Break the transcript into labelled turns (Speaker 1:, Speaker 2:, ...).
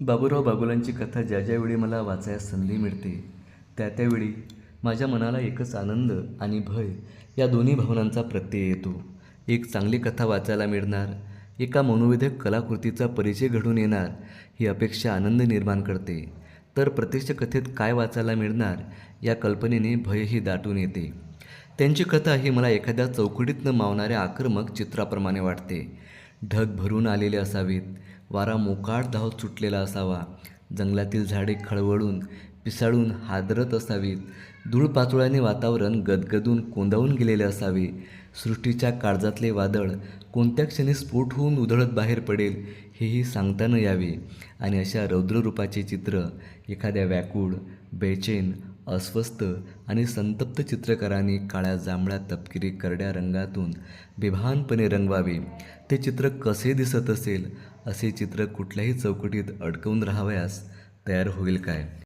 Speaker 1: बाबूराव बागुलांची कथा ज्या ज्यावेळी मला वाचायस संधी मिळते त्या त्यावेळी माझ्या मनाला एकच आनंद आणि भय या दोन्ही भावनांचा प्रत्यय येतो. एक चांगली कथा वाचायला मिळणार एका मनोविधक कलाकृतीचा परिचय घडून येणार ही अपेक्षा आनंद निर्माण करते. तर प्रत्यक्ष कथेत काय वाचायला मिळणार या कल्पनेने भयही दाटून येते. त्यांची कथा ही मला एखाद्या चौकटीतनं मावणाऱ्या आक्रमक चित्राप्रमाणे वाटते. ढग भरून आलेले असावेत वारा मोकाट धावत सुटलेला असावा. जंगलातील झाडे खळवळून पिसाळून हादरत असावीत. धूळपाचोळ्याने वातावरण गदगदून कोंदावून गेलेले असावे. सृष्टीच्या काळजातले वादळ कोणत्या क्षणी स्फोट होऊन उधळत बाहेर पडेल हेही सांगता न यावे. आणि अशा रौद्ररूपाचे चित्र एखाद्या व्याकुळ बेचैन अस्वस्थ आणि संतप्त चित्रकाराने काळ्या जांभळ्या तपकिरी करड्या रंगातून बेभानपणे रंगवावे. ते चित्र कसे दिसत असेल असे चित्र कुठल्याही चौकटीत अडकवून राहावयास तयार होईल काय?